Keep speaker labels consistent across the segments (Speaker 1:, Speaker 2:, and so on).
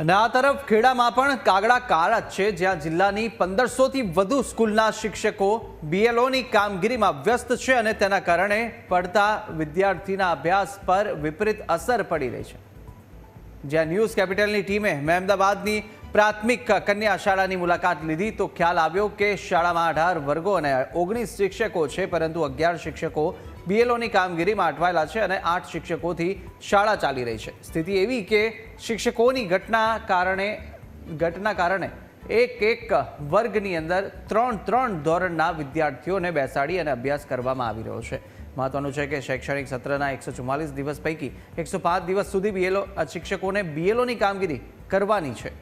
Speaker 1: અને આ તરફ ખેડામાં પણ કાગડા કાળા છે, જ્યાં જિલ્લાની પંદરસોથી વધુ સ્કૂલના શિક્ષકો બીએલઓની કામગીરીમાં વ્યસ્ત છે અને તેના કારણે પડતા વિદ્યાર્થીના અભ્યાસ પર વિપરીત અસર પડી રહી છે. જ્યાં ન્યૂઝ કેપિટલની ટીમે મહેમદાબાદની પ્રાથમિક કન્યા શાળાની મુલાકાત લીધી તો ખ્યાલ આવ્યો કે શાળામાં અઢાર વર્ગો અને ઓગણીસ શિક્ષકો છે, પરંતુ અગિયાર શિક્ષકો બીએલઓની કામગીરીમાં અટવાયેલા છે અને આઠ શિક્ષકોથી શાળા ચાલી રહી છે. સ્થિતિ એવી કે શિક્ષકોની ઘટના કારણે ઘટના કારણે એક એક વર્ગની અંદર ત્રણ ત્રણ ધોરણના વિદ્યાર્થીઓને બેસાડી અને અભ્યાસ કરવામાં આવી રહ્યો છે. મહત્વનું છે કે શૈક્ષણિક સત્રના એકસો ચુમ્માલીસ દિવસ પૈકી એકસો પાંચ દિવસ સુધી બીએલઓ શિક્ષકોને બીએલઓની કામગીરી કરવાની છે.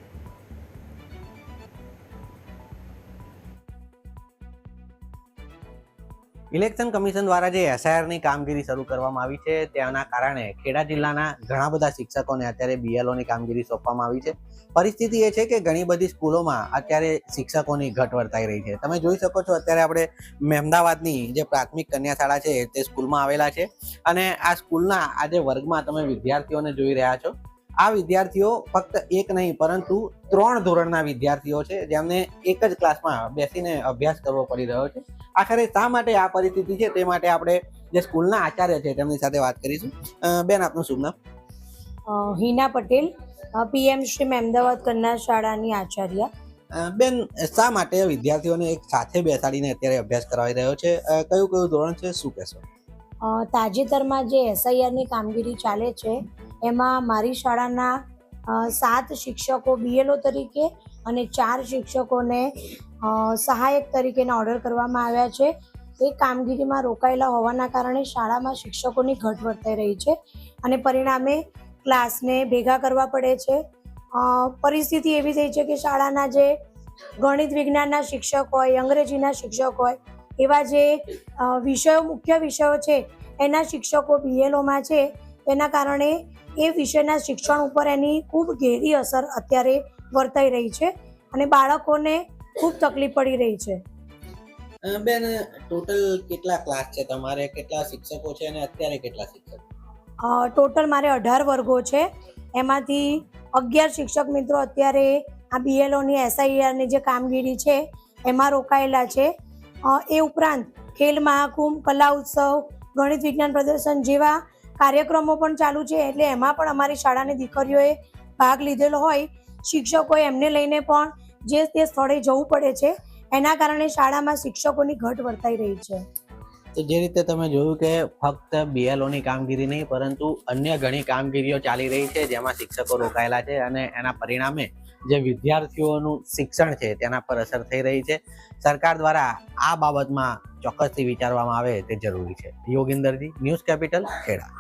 Speaker 2: ઇલેક્શન કમિશન દ્વારા જે એસઆઈઆરની કામગીરી શરૂ કરવામાં આવી છે તેના કારણે ખેડા જિલ્લાના ઘણા બધા શિક્ષકોને અત્યારે બીએલઓની કામગીરી સોંપવામાં આવી છે. પરિસ્થિતિ એ છે કે ઘણી બધી સ્કૂલોમાં અત્યારે શિક્ષકોની ઘટ વર્તાઈ રહી છે. તમે જોઈ શકો છો અત્યારે આપણે મહેમદાવાદની જે પ્રાથમિક કન્યા શાળા છે, તે સ્કૂલમાં આવેલા છે. અને આ સ્કૂલના આજે વર્ગમાં તમે વિદ્યાર્થીઓને જોઈ રહ્યા છો. આ વિદ્યાર્થીઓ ફક્ત એક નહીં પરંતુ ત્રણ ધોરણના વિદ્યાર્થીઓ છે જેમને એક જ ક્લાસમાં બેસીને અભ્યાસ કરવો પડી રહ્યો છે. આખરે શા માટે આ પરિસ્થિતિ છે તે માટે આપણે જે સ્કૂલના આચાર્ય છે તેમની સાથે વાત કરીશું. બેન આપનું શુભ નામ?
Speaker 3: હિના પટેલ પીએમ શ્રી અમદાવાદ કન્યા શાળાની આચાર્ય.
Speaker 2: બેન શા માટે વિદ્યાર્થીઓને એક સાથે બેસાડીને અત્યારે અભ્યાસ કરાવી રહ્યો છે? કયું કયું ધોરણ છે? શું કહેશો?
Speaker 3: તાજેતરમાં જે એસઆઈઆરની કામગીરી ચાલે છે એમાં મારી શાળાના સાત શિક્ષકો બીએલઓ તરીકે અને ચાર શિક્ષકોને સહાયક તરીકેના ઓર્ડર કરવામાં આવ્યા છે. એ કામગીરીમાં રોકાયેલા હોવાના કારણે શાળામાં શિક્ષકોની ઘટ વર્તાઈ રહી છે અને પરિણામે ક્લાસને ભેગા કરવા પડે છે. પરિસ્થિતિ એવી થઈ છે કે શાળાના જે ગણિત વિજ્ઞાનના શિક્ષક હોય, અંગ્રેજીના શિક્ષક હોય, એવા જે વિષયો, મુખ્ય વિષયો છે, એના શિક્ષકો બીએલઓમાં છે. તેના કારણે એ વિષયના શિક્ષણ ઉપર એની ખૂબ ઘેરી અસર અત્યારે વર્તાઈ રહી છે અને બાળકોને ખૂબ તકલીફ પડી રહી છે.
Speaker 2: બેન ટોટલ કેટલા ક્લાસ છે? તમારે કેટલા શિક્ષકો છે અને અત્યારે કેટલા શિક્ષકો?
Speaker 3: ટોટલ મારે અઢાર વર્ગો છે. એમાંથી અગિયાર શિક્ષક મિત્રો અત્યારે આ બીએલઓની એસઆઈઆરની જે કામગીરી છે એમાં રોકાયેલા છે. એ ઉપરાંત ખેલ મહાકુંભ કલા ઉત્સવ ગણિત વિજ્ઞાન પ્રદર્શન જેવા કાર્યક્રમો પણ ચાલુ છે એટલે એમાં પણ અમારી શાળાની દીકરીઓએ ભાગ લીધેલો હોય, શિક્ષકોએ એમને લઈને પણ જે તે સ્થળે જવું પડે છે, એના કારણે શાળામાં શિક્ષકોની ઘટ વર્તાઈ રહી છે.
Speaker 2: તો જે રીતે તમે જોયું કે ફક્ત બીએલઓની કામગીરી નહીં, પરંતુ અન્ય ઘણી કામગીરીઓ ચાલી રહી છે, જેમાં શિક્ષકો રોકાયેલા છે અને એના પરિણામે જે વિદ્યાર્થીઓનું શિક્ષણ છે તેના પર અસર થઈ રહી છે. સરકાર દ્વારા આ બાબતમાં ચોક્કસથી વિચારવામાં આવે તે જરૂરી છે. Yoginder ji news capital Kheda.